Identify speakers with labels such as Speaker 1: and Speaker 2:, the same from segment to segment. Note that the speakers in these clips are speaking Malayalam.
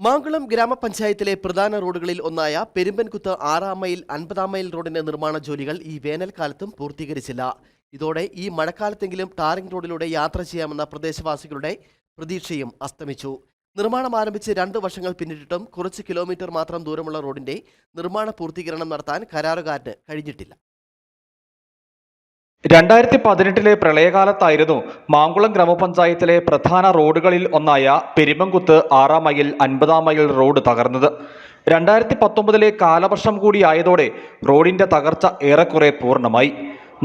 Speaker 1: മാങ്കുളം ഗ്രാമപഞ്ചായത്തിലെ പ്രധാന റോഡുകളിൽ ഒന്നായ പെരുമ്പൻകുത്ത് ആറാം മൈൽ അൻപതാം മൈൽ റോഡിന്റെ നിർമ്മാണ ജോലികൾ ഈ വേനൽക്കാലത്തും പൂർത്തീകരിച്ചില്ല. ഇതോടെ ഈ മഴക്കാലത്തെങ്കിലും ടാറിംഗ് റോഡിലൂടെ യാത്ര ചെയ്യാമെന്ന പ്രദേശവാസികളുടെ പ്രതീക്ഷയും അസ്തമിച്ചു. നിർമ്മാണം ആരംഭിച്ച് രണ്ട് വർഷങ്ങൾ പിന്നിട്ടിട്ടും കുറച്ച് കിലോമീറ്റർ മാത്രം ദൂരമുള്ള റോഡിന്റെ നിർമ്മാണ പൂർത്തീകരണം നടത്താൻ കരാറുകാരന് കഴിഞ്ഞിട്ടില്ല.
Speaker 2: രണ്ടായിരത്തി പതിനെട്ടിലെ പ്രളയകാലത്തായിരുന്നു മാങ്കുളം ഗ്രാമപഞ്ചായത്തിലെ പ്രധാന റോഡുകളിൽ ഒന്നായ പെരുമങ്കുത്ത് ആറാം മൈൽ അൻപതാം മൈൽ റോഡ് തകർന്നത്. രണ്ടായിരത്തി പത്തൊമ്പതിലെ കാലവർഷം കൂടിയായതോടെ റോഡിന്റെ തകർച്ച ഏറെക്കുറെ പൂർണമായി.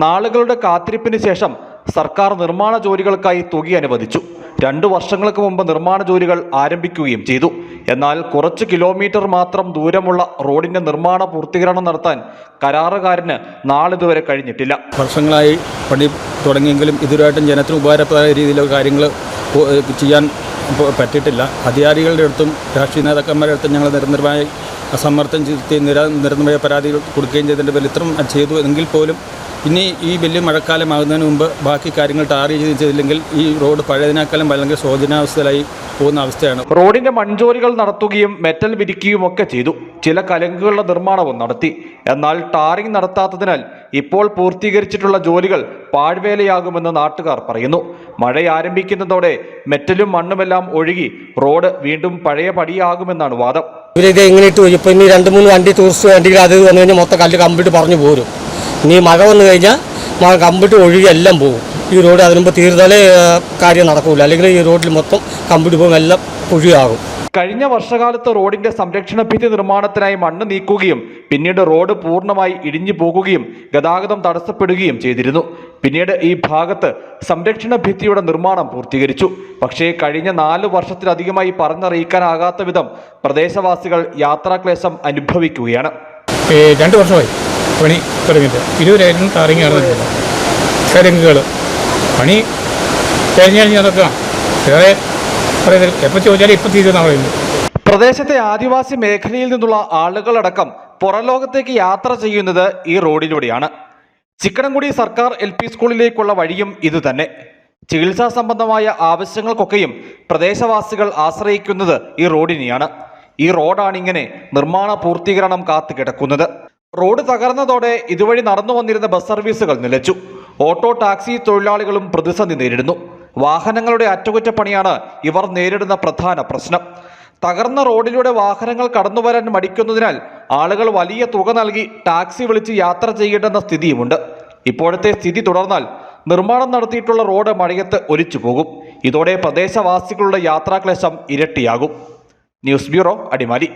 Speaker 2: നാളുകളുടെ കാത്തിരിപ്പിന് ശേഷം സർക്കാർ നിർമ്മാണ ജോലികൾക്കായി തുക അനുവദിച്ചു രണ്ടു വർഷങ്ങൾക്ക് മുമ്പ് നിർമ്മാണ ജോലികൾ ആരംഭിക്കുകയും ചെയ്തു. എന്നാൽ കുറച്ച് കിലോമീറ്റർ മാത്രം ദൂരമുള്ള റോഡിന്റെ നിർമ്മാണ പൂർത്തീകരണം നടത്താൻ കരാറുകാരന് നാളിതുവരെ കഴിഞ്ഞിട്ടില്ല.
Speaker 3: വർഷങ്ങളായി പണി തുടങ്ങിയെങ്കിലും ഇതുവരായിട്ടും ജനത്തിന് ഉപകാരപ്രദമായ രീതിയിലുള്ള കാര്യങ്ങൾ ചെയ്യാൻ പറ്റിയിട്ടില്ല. അധികാരികളുടെ അടുത്തും രാഷ്ട്രീയ നേതാക്കന്മാരുടെ അടുത്തും ഞങ്ങൾ നിരന്തരമായി സമ്മർദ്ദം ചെലുത്തി നിര നിരന്തരമായ പരാതികൾ കൊടുക്കുകയും ചെയ്തതിന്റെ പേരിൽ ഇത്രയും ചെയ്തു എങ്കിൽ പോലും ഇനി ഈ വലിയ മഴക്കാലമാകുന്നതിന് മുമ്പ് ബാക്കി കാര്യങ്ങൾ ടാർ ചെയ്തില്ലെങ്കിൽ ഈ റോഡ് പഴയതിനേക്കാളും അല്ലെങ്കിൽ ശോചനാവസ്ഥയിലായി പോകുന്ന അവസ്ഥയാണ്.
Speaker 2: റോഡിന്റെ മൺജോലികൾ നടത്തുകയും മെറ്റൽ വിരിക്കുകയും ഒക്കെ ചെയ്തു. ചില കലങ്കുകളുടെ നിർമ്മാണവും നടത്തി. എന്നാൽ ടാറിംഗ് നടത്താത്തതിനാൽ ഇപ്പോൾ പൂർത്തീകരിച്ചിട്ടുള്ള ജോലികൾ പാഴ്വേലയാകുമെന്ന് നാട്ടുകാർ പറയുന്നു. മഴ ആരംഭിക്കുന്നതോടെ മെറ്റലും മണ്ണുമെല്ലാം ഒഴുകി റോഡ് വീണ്ടും പഴയ പടിയാകുമെന്നാണ് വാദം.
Speaker 4: ഇവരിത് എങ്ങനെ ഇട്ട് വരും ഇപ്പം ഇനി രണ്ട് മൂന്ന് വണ്ടി ടൂറിസ്റ്റ് വണ്ടികൾ അത് വന്നു കഴിഞ്ഞാൽ മൊത്തം കല്ല് കമ്പിട്ട് പറഞ്ഞു പോരും. ഇനി മഴ വന്നു കഴിഞ്ഞാൽ മഴ കമ്പിട്ട് ഒഴുകി എല്ലാം പോകും. ഈ റോഡ് അതിനുമ്പോൾ തീർന്നാലേ കാര്യം നടക്കൂല. അല്ലെങ്കിൽ ഈ റോഡിൽ മൊത്തം കമ്പിട്ട് പോകും എല്ലാം കുഴിയാകും
Speaker 2: കഴിഞ്ഞ വർഷകാലത്ത് റോഡിന്റെ സംരക്ഷണ ഭിത്തി നിർമ്മാണത്തിനായി മണ്ണ് നീക്കുകയും പിന്നീട് റോഡ് പൂർണമായി ഇടിഞ്ഞു പോകുകയും ഗതാഗതം തടസ്സപ്പെടുകയും ചെയ്തിരുന്നു. പിന്നീട് ഈ ഭാഗത്ത് സംരക്ഷണ ഭിത്തിയുടെ നിർമ്മാണം പൂർത്തീകരിച്ചു. പക്ഷേ കഴിഞ്ഞ നാല് വർഷത്തിലധികമായി പറഞ്ഞറിയിക്കാനാകാത്ത വിധം പ്രദേശവാസികൾ യാത്രാക്ലേശം അനുഭവിക്കുകയാണ്.
Speaker 5: രണ്ട് വർഷമായി പണി തുടങ്ങിയിട്ട്. ഇരുപതിനായിരം പണി വേറെ
Speaker 2: പ്രദേശത്തെ ആദിവാസി മേഖലയിൽ നിന്നുള്ള ആളുകളടക്കം പുറംലോകത്തേക്ക് യാത്ര ചെയ്യുന്നത് ഈ റോഡിലൂടെയാണ്. ചിക്കനംകുടി സർക്കാർ എൽ പി സ്കൂളിലേക്കുള്ള വഴിയും ഇതുതന്നെ ചികിത്സാ സംബന്ധമായ ആവശ്യങ്ങൾക്കൊക്കെയും പ്രദേശവാസികൾ ആശ്രയിക്കുന്നത് ഈ റോഡിനെയാണ്. ഈ റോഡാണ് ഇങ്ങനെ നിർമ്മാണ പൂർത്തീകരണം കാത്തുകിടക്കുന്നത് റോഡ് തകർന്നതോടെ ഇതുവഴി നടന്നു വന്നിരുന്ന ബസ് സർവീസുകൾ നിലച്ചു. ഓട്ടോ ടാക്സി തൊഴിലാളികളും പ്രതിസന്ധി നേരിടുന്നു. വാഹനങ്ങളുടെ അറ്റകുറ്റപ്പണിയാണ് ഇവർ നേരിടുന്ന പ്രധാന പ്രശ്നം. തകർന്ന റോഡിലൂടെ വാഹനങ്ങൾ കടന്നു വരാൻ മടിക്കുന്നതിനാൽ ആളുകൾ വലിയ തുക നൽകി ടാക്സി വിളിച്ച് യാത്ര ചെയ്യേണ്ടെന്ന സ്ഥിതിയുമുണ്ട്. ഇപ്പോഴത്തെ സ്ഥിതി തുടർന്നാൽ നിർമ്മാണം നടത്തിയിട്ടുള്ള റോഡ് മഴയത്ത് ഒലിച്ചു പോകും. ഇതോടെ പ്രദേശവാസികളുടെ യാത്രാക്ലേശം ഇരട്ടിയാകും. News bureau Adimali.